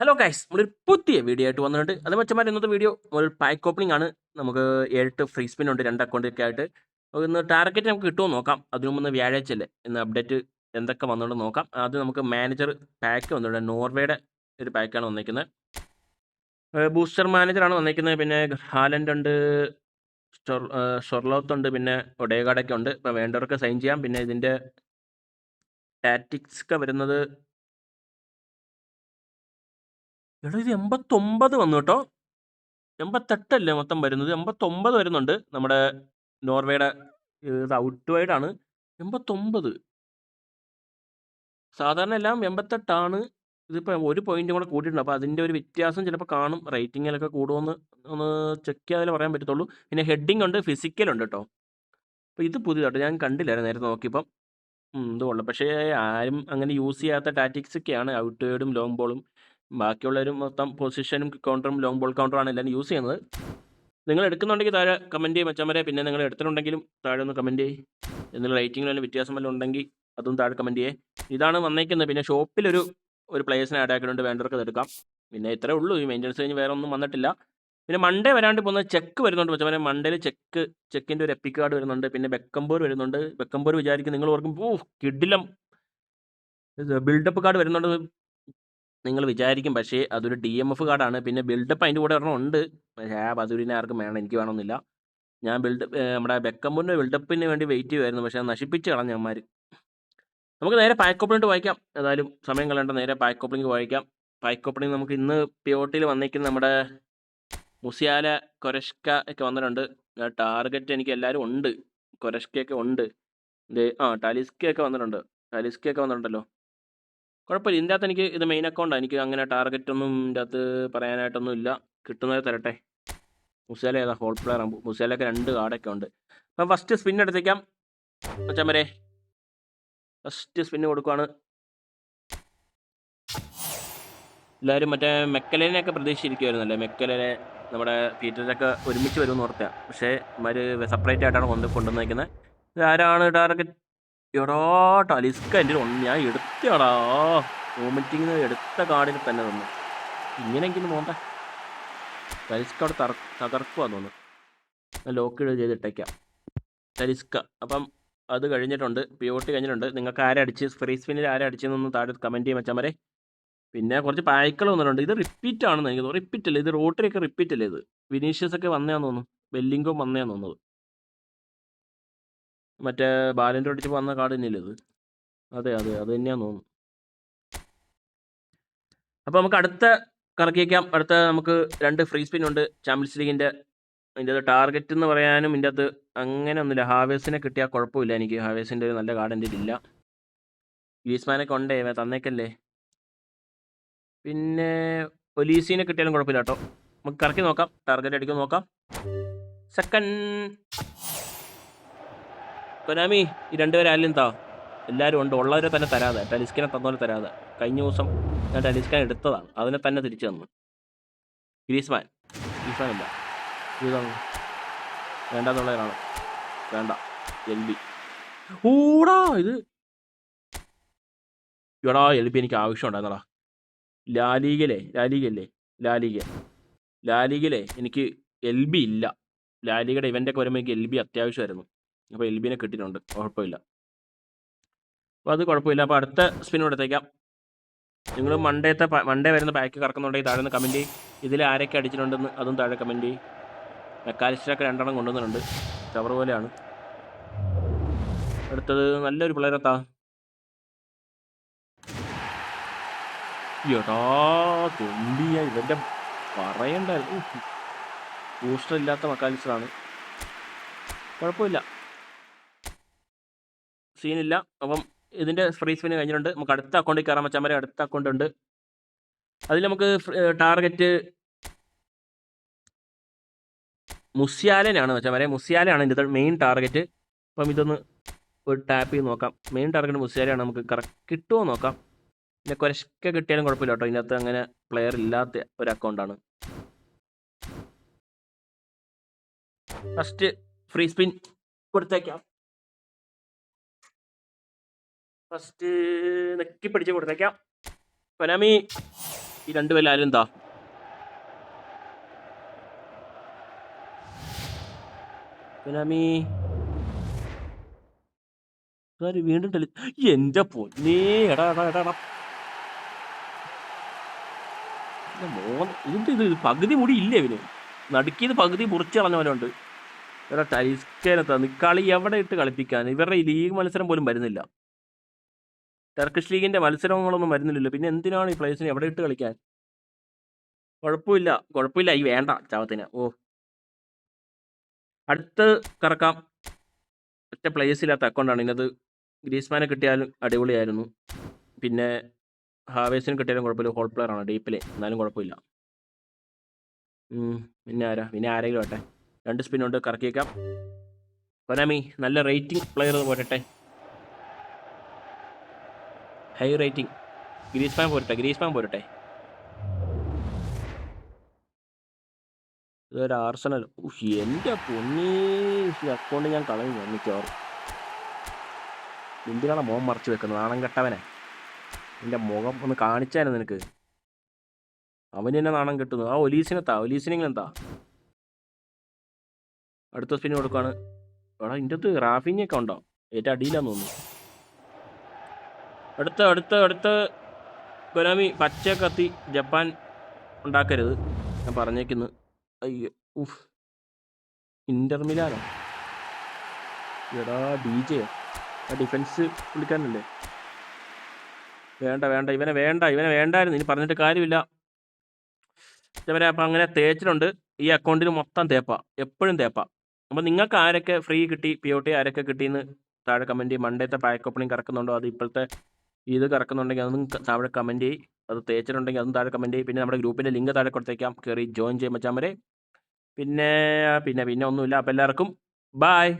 Hello guys നമ്മളൊരു പുതിയ video ആയിട്ട് വന്നിട്ടുണ്ട്. അത് വെച്ചമാർ ഇന്നത്തെ വീഡിയോ ഒരു പാക്ക് ഓപ്പണിംഗ് ആണ്. നമുക്ക് ഏഴ് ഫ്രീ സ്പിൻ ഉണ്ട് രണ്ട് അക്കൗണ്ടൊക്കെ ആയിട്ട്. ഇന്ന് ടാർഗറ്റ് നമുക്ക് കിട്ടുമോ നോക്കാം. അതിനു മുമ്പ് വ്യാഴാഴ്ച അല്ലേ? ഇന്ന് അപ്ഡേറ്റ് എന്തൊക്കെ വന്നുകൊണ്ട് നോക്കാം. അത് നമുക്ക് മാനേജർ പാക്ക് വന്നിട്ടുണ്ട്. നോർവേയുടെ ഒരു പാക്കാണ് വന്നിരിക്കുന്നത് ബൂസ്റ്റർ മാനേജറാണ് വന്നിരിക്കുന്നത് പിന്നെ ഹാലൻഡ് ഉണ്ട് ഷൊർലോത്ത് ഉണ്ട് പിന്നെ ഒഡേഗാഡൊക്കെ ഉണ്ട്. ഇപ്പോൾ വേണ്ടവർക്ക് സൈൻ ചെയ്യാം. പിന്നെ ഇതിന്റെ ടാറ്റിക്സ് ഒക്കെ വരുന്നത് എടാ ഇത് എൺപത്തൊമ്പത് വന്നു കേട്ടോ. എൺപത്തെട്ടല്ലേ മൊത്തം വരുന്നത്? എൺപത്തൊമ്പത് വരുന്നുണ്ട് നമ്മുടെ നോർവേയുടെ ഇത് ഔട്ട് വൈഡ് ആണ് എൺപത്തൊമ്പത്. സാധാരണ എല്ലാം എൺപത്തെട്ടാണ്. ഇതിപ്പോൾ ഒരു പോയിന്റും കൂടെ കൂട്ടിയിട്ടുണ്ട്. അപ്പോൾ അതിന്റെ ഒരു വ്യത്യാസം ചിലപ്പോൾ കാണും. റേറ്റിങ്ങിലൊക്കെ കൂടുമെന്ന് ഒന്ന് ചെക്ക് ചെയ്യാതെ പറയാൻ പറ്റത്തുള്ളൂ. പിന്നെ ഹെഡിങ് ഉണ്ട് ഫിസിക്കൽ ഉണ്ട് കേട്ടോ. അപ്പോൾ ഇത് പുതിയതായിട്ട് ഞാൻ കണ്ടില്ലായിരുന്നു നേരത്തെ നോക്കിയപ്പം. ഇതുകൊള്ളു ഇത് കൊള്ളാം പക്ഷേ ആരും അങ്ങനെ യൂസ് ചെയ്യാത്ത ടാറ്റിക്സൊക്കെയാണ് ഔട്ട് വേർഡും ലോങ് ബോളും. ബാക്കിയുള്ളവരും മൊത്തം പൊസിഷനും കൗണ്ടറും ലോങ് ബോൾ കൗണ്ടറുമാണ് എല്ലാവരും യൂസ് ചെയ്യുന്നത്. നിങ്ങൾ എടുക്കുന്നുണ്ടെങ്കിൽ താഴെ കമന്റ് ചെയ്യും മച്ചാമരെ പിന്നെ നിങ്ങൾ എടുത്തിട്ടുണ്ടെങ്കിലും താഴെ ഒന്ന് കമന്റ് ചെയ്യും. എന്നുള്ള റേറ്റിംഗിൽ വല്ല വ്യത്യാസം വല്ലതും ഉണ്ടെങ്കിൽ അതും താഴെ കമന്റ് ചെയ്യേ. ഇതാണ് വന്നേക്കുന്നത്. പിന്നെ ഷോപ്പിലൊരു ഒരു പ്ലേയേഴ്സിനെ ആഡ് ആക്കിയിട്ടുണ്ട് വേണ്ടവർക്ക് അത് എടുക്കാം. പിന്നെ ഇത്രേ ഉള്ളൂ. ഈ മെയിന്റനൻസ് കഴിഞ്ഞ് വേറെ ഒന്നും വന്നിട്ടില്ല. പിന്നെ മൺഡേ വരാണ്ട് പോകുന്ന ചെക്ക് വരുന്നുണ്ട് മച്ചാമരെ മൺഡേയിൽ ചെക്ക് ചെക്കിന്റെ ഒരു എപ്പിക് കാർഡ് വരുന്നുണ്ട്. പിന്നെ ബെക്കമ്പൂർ വരുന്നുണ്ട്. ബെക്കമ്പൂർ വിചാരിക്കും നിങ്ങൾ ഓർക്കും ഓ കിഡിലം ബിൽഡപ്പ് കാർഡ് വരുന്നുണ്ട്. നിങ്ങൾ വിചാരിക്കും. പക്ഷേ അതൊരു ഡി എം എഫ് കാർഡാണ്. പിന്നെ ബിൽഡപ്പ് അതിന്റെ കൂടെ ഒരെണ്ണം ഉണ്ട്. പക്ഷേ ആ ബദൂരിനെ ആർക്കും വേണം. എനിക്ക് വേണമെന്നില്ല. ഞാൻ ബിൽഡ് നമ്മുടെ ബെക്കമ്പൂരിന്റെ ബിൽഡപ്പിന് വേണ്ടി വെയിറ്റ് ചെയ്യുമായിരുന്നു പക്ഷേ അത് നശിപ്പിച്ച് കളഞ്ഞ അമ്മമാർ നമുക്ക് നേരെ പാക്ക് ഓപ്പണിട്ട് വായിക്കാം. ഏതായാലും സമയം കളയേണ്ട. നേരെ പാക്ക് ഓപ്പണിംഗ് വായിക്കാം. പാക്ക് ഓപ്പണിംഗ് നമുക്ക് ഇന്ന് പിയോട്ടിൽ വന്നേക്കുന്ന നമ്മുടെ മുസിയാല കൊരഷ്ക ഒക്കെ വന്നിട്ടുണ്ട്. ടാർഗറ്റ് എനിക്ക് എല്ലാവരും ഉണ്ട്. കൊരഷ്കയൊക്കെ ഉണ്ട്. ആ ടാലിസ്കയൊക്കെ വന്നിട്ടുണ്ട്. ടാലിസ്കയൊക്കെ വന്നിട്ടുണ്ടല്ലോ. കുഴപ്പമില്ല. ഇതിന്റെ അകത്ത് എനിക്ക് ഇത് മെയിൻ അക്കൗണ്ടാണ് എനിക്ക് അങ്ങനെ ടാർഗറ്റ് ഒന്നും ഇതിന്റെ അകത്ത് പറയാനായിട്ടൊന്നും ഇല്ല. കിട്ടുന്നത് തരട്ടെ. മുസേല ഏതാ? ഹോൾ പ്ലെയർ ആകുമ്പോൾ മുസേലൊക്കെ രണ്ട് കാർഡൊക്കെ ഉണ്ട്. അപ്പം ഫസ്റ്റ് സ്പിൻ എടുത്തേക്കാം. മച്ചമ്മരെ ഫസ്റ്റ് സ്പിന്ന് കൊടുക്കുവാണ്. എല്ലാവരും മറ്റേ മെക്കലേനെയൊക്കെ പ്രതീക്ഷിച്ചിരിക്കുമായിരുന്നല്ലേ മെക്കലേനെ നമ്മുടെ പീറ്ററൊക്കെ ഒരുമിച്ച് വരുമെന്ന് ഓർത്തുക പക്ഷേ ഇവർ സെപ്പറേറ്റ് ആയിട്ടാണ് കൊണ്ട് കൊണ്ടുവന്നേക്കുന്നത് ഇത് ആരാണ് ടാർഗറ്റ് എടാ ടലിസ്ക എന്റെ ഒന്ന് ഞാൻ എടുത്തടാ വോമിറ്റിങ് എടുത്ത കാർഡിൽ തന്നെ തന്നു ഇങ്ങനെയെങ്കിലും നോണ്ട ടലിസ്ക അവിടെ തറ തകർക്കുവാന്ന് തോന്നുന്നു. ലോക്ക് ഇട് ചെയ്തിട്ടേക്കാം. ടലിസ്ക അപ്പം അത് കഴിഞ്ഞിട്ടുണ്ട്. പി ഒ കഴിഞ്ഞിട്ടുണ്ട്. നിങ്ങൾക്ക് ആരടിച്ച് ഫ്രീ സ്പിന്നിൽ ആരടിച്ചെന്നൊന്ന് താഴെ കമന്റ് ചെയ്യാൻ വെച്ചാൽ മതി പിന്നെ കുറച്ച് പായ്ക്കൾ വന്നിട്ടുണ്ട്. ഇത് റിപ്പീറ്റ് ആണെന്ന് എനിക്ക് തോന്നുന്നു. റിപ്പീറ്റ് അല്ലേ? ഇത് റോട്ടറിയൊക്കെ റിപ്പീറ്റ് അല്ലേ ഇത്? വിനീഷ്യസ് ഒക്കെ വന്നതാന്ന് തോന്നുന്നു. ബെല്ലിംഗോ വന്നതാന്ന് തോന്നുന്നത് മറ്റേ ബാലന്റെ അടിച്ച് വന്ന കാർഡ് തന്നെയല്ലേ ഇത്? അതെ അതെ അത് തന്നെയാന്ന് തോന്നുന്നു. അപ്പോൾ നമുക്ക് അടുത്ത കറക്കിയേക്കാം അടുത്ത നമുക്ക് രണ്ട് ഫ്രീ സ്പിൻ ഉണ്ട്. ചാമ്പ്യൻസ് ലീഗിന്റെ അതിന്റെ അത് ടാർഗറ്റ് എന്ന് പറയാനും ഇതിന്റെ അത് അങ്ങനെ ഒന്നുമില്ല. ഹാവേഴ്സിനെ കിട്ടിയാൽ കുഴപ്പമില്ല എനിക്ക്. ഹാവേഴ്സിന്റെ ഒരു നല്ല കാർഡ് എന്റെ ഇല്ല. ഗ്രീസ്മാനൊക്കെ ഉണ്ടേ തന്നേക്കല്ലേ. പിന്നെ ഒലീസിനെ കിട്ടിയാലും കുഴപ്പമില്ല കേട്ടോ. നമുക്ക് കറക്കി നോക്കാം. ടാർഗറ്റ് അടിക്കാൻ നോക്കാം. സെക്കൻഡ് കൊനാമി ഈ രണ്ടുപേരും ആരെങ്കിലും താ എല്ലാവരും ഉണ്ട്. ഉള്ളവരെ തന്നെ തരാതെ. ടെലിസ്കിനെ തന്നോലെ തരാതെ. കഴിഞ്ഞ ദിവസം ഞാൻ ടെലിസ്കാൻ എടുത്തതാണ്. അതിനെ തന്നെ തിരിച്ചു തന്നു. ഗ്രീസ്മാൻ. ഗ്രീസ്മാൻ. ഇല്ല വേണ്ടെന്നുള്ളവരാണ്. വേണ്ട. L B. ഊടാ ഇത്. എടാ എൽ ബി എനിക്ക് ആവശ്യം ഉണ്ടായിരുന്നടാ ലാലീഗല്ലേ ലാലീഗല്ലേ ലാലീഗ ലാലീഗിലെ എനിക്ക് എൽ ബി ഇല്ല. ലാലിഗയുടെ ഇവന്റൊക്കെ വരുമ്പോൾ എനിക്ക് എൽ ബി അത്യാവശ്യമായിരുന്നു. അപ്പോൾ എൽ ബിനെ കിട്ടിയിട്ടുണ്ട്. കുഴപ്പമില്ല. അപ്പോൾ അത് കുഴപ്പമില്ല. അപ്പോൾ അടുത്ത സ്പിൻ എടുത്തേക്കാം. നിങ്ങൾ മണ്ടേത്തെ മണ്ടേ വരുന്ന പാക്ക് കറക്കുന്നുണ്ടെങ്കിൽ താഴെ നിന്ന് കമന്റ് ചെയ്യും. ഇതിൽ ആരൊക്കെ അടിച്ചിട്ടുണ്ടെന്ന് അതും താഴെ കമന്റ് ചെയ്യും. മെക്കാലിസ്റ്റൊക്കെ രണ്ടെണ്ണം കൊണ്ടുവന്നിട്ടുണ്ട്. ടവർ പോലെയാണ്. അടുത്തത് നല്ലൊരു പിള്ളേരെത്താ എടാ തുമ്പിയ. ഇവന്റെ പറയണ്ടായിരുന്നു. ബൂസ്റ്റർ ഇല്ലാത്ത മക്കാലിസ്റ്ററാണ് കുഴപ്പമില്ല. സീനില്ല. അപ്പം ഇതിന്റെ ഫ്രീ സ്പിന് കഴിഞ്ഞിട്ടുണ്ട്. നമുക്ക് അടുത്ത അക്കൗണ്ടിൽ കയറാൻ വെച്ചാൽ വരെ അടുത്ത അക്കൗണ്ട് ഉണ്ട്. അതിൽ നമുക്ക് ടാർഗറ്റ് മുസ്യാലനാണ് വെച്ചാൽ വരെ മുസ്യാലയാണ് ഇതിന്റെ മെയിൻ ടാർഗറ്റ് അപ്പം ഇതൊന്ന് ഒരു ടാപ്പ് ചെയ്ത് നോക്കാം. മെയിൻ ടാർഗറ്റ് മുസ്യാലയാണ് നമുക്ക് കറക്റ്റ് കിട്ടുമോ നോക്കാം. പിന്നെ കുരശൊക്കെ കിട്ടിയാലും കുഴപ്പമില്ല കേട്ടോ. ഇതിനകത്ത് അങ്ങനെ പ്ലെയർ ഇല്ലാത്ത ഒരു അക്കൗണ്ടാണ് ഫസ്റ്റ് ഫ്രീ സ്പിൻ കൊടുത്തേക്കാം. ഫസ്റ്റ് നെക്കി പിടിച്ച് കൊടുത്തേക്കാം. കൊനാമി ഈ രണ്ട് ആരും എന്താ? കൊനാമി വീണ്ടും എന്റെ പൊന്നേ എടാ എടാ എടാ ഇത് പകുതി മുടി ഇല്ലേ ഇവന്? നടുക്കിയത് പകുതി മുറിച്ച് കളഞ്ഞവനുണ്ട്. എടാ ടൈസ്കേനത്താ കളി എവിടെ ഇട്ട് കളിപ്പിക്കാൻ? ഇവരുടെ ലീഗ് മത്സരം പോലും വരുന്നില്ല. ടർക്കിഷ് ലീഗിന്റെ മത്സരങ്ങളൊന്നും വരുന്നില്ലല്ലോ. പിന്നെ എന്തിനാണ് ഈ പ്ലേസിന് എവിടെ ഇട്ട് കളിക്കാൻ? കുഴപ്പമില്ല. കുഴപ്പമില്ല. ഈ വേണ്ട ചാവത്തിന്. ഓ. അടുത്ത് കറക്കാം. ഒറ്റ പ്ലേസ് ഇല്ലാത്ത അക്കൗണ്ടാണ് ഇന്നത് ഗ്രീസ്മാനെ കിട്ടിയാലും അടിപൊളിയായിരുന്നു. പിന്നെ ഹാവേസിന് കിട്ടിയാലും കുഴപ്പമില്ല. ഹോൾ പ്ലെയർ ആണ്. ഡീപ്പിൽ എന്നാലും കുഴപ്പമില്ല. പിന്നെ ആരാ? പിന്നെ ആരെങ്കിലും ആട്ടെ? രണ്ട് സ്പിന്നുണ്ട് കറക്കിയേക്കാം. കൊനാമി നല്ല റേറ്റിംഗ് പ്ലെയർ പോരട്ടെ ഹൈ റേറ്റിംഗ് ഗ്രീസ്മാൻ പോരട്ടെ ഗ്രീസ്മാൻ പോരട്ടെ. ഇതൊരു ആർസണൽ എന്റെ പൊന്നീ. അക്കൗണ്ട് ഞാൻ കളഞ്ഞു ഞാൻ മിക്കവാറും. എന്തിനാണ് മോൻ മറച്ചു വെക്കുന്നത്? നാണം കെട്ടവനെ. എന്റെ മുഖം ഒന്ന് കാണിച്ചായിരുന്നു നിനക്ക്? അവന് തന്നെ നാണം കെട്ടുന്നു ആ ഒലീസിനെത്താ ഒലീസിനെങ്കിലെന്താ? അടുത്ത സ്പിന് കൊടുക്കുകയാണ് എടാ ഇന്റെ അടുത്ത് റാഫിനിയൊക്കെ ഉണ്ടോ? ഏറ്റവും അടിയിലാന്ന് തോന്നുന്നു. അടുത്ത അടുത്ത അടുത്ത കൊനാമി പച്ച കത്തി ജപ്പാൻ ഉണ്ടാക്കരുത്. ഞാൻ പറഞ്ഞേക്കുന്നു. അയ്യോ ഉഫ്. ഇന്റർമിലാനോ എടാ ഡി ജെ. ആ ഡിഫൻസ് വിളിക്കാനല്ലേ വേണ്ട വേണ്ട. ഇവനെ വേണ്ട ഇവനെ വേണ്ടായിരുന്നു. ഇനി പറഞ്ഞിട്ട് കാര്യമില്ല. ഇവരെ അപ്പം അങ്ങനെ തേച്ചിട്ടുണ്ട്. ഈ അക്കൗണ്ടിൽ മൊത്തം തേപ്പ. എപ്പോഴും തേപ്പ. അപ്പം നിങ്ങൾക്ക് ആരൊക്കെ ഫ്രീ കിട്ടി? പി ഒ ടി ആരൊക്കെ കിട്ടിയെന്ന് താഴെ കമന്റ് മണ്ടേത്തെ പാക്ക് ഓപ്പണിംഗ് കറക്കുന്നുണ്ടോ? അത് ഇപ്പോഴത്തെ ഇത് കറക്കുന്നുണ്ടെങ്കിൽ അതൊന്നും താഴെ കമന്റ് ചെയ്യും. അത് തേച്ചിട്ടുണ്ടെങ്കിൽ അതും താഴെ കമന്റ് ചെയ്യും. പിന്നെ നമ്മുടെ ഗ്രൂപ്പിന്റെ ലിങ്ക് താഴെ കൊടുത്തേക്കാം. കയറി ജോയിൻ ചെയ്യാൻ വരെ. പിന്നെ പിന്നെ പിന്നെ ഒന്നുമില്ല. അപ്പോൾ എല്ലാവർക്കും ബായ്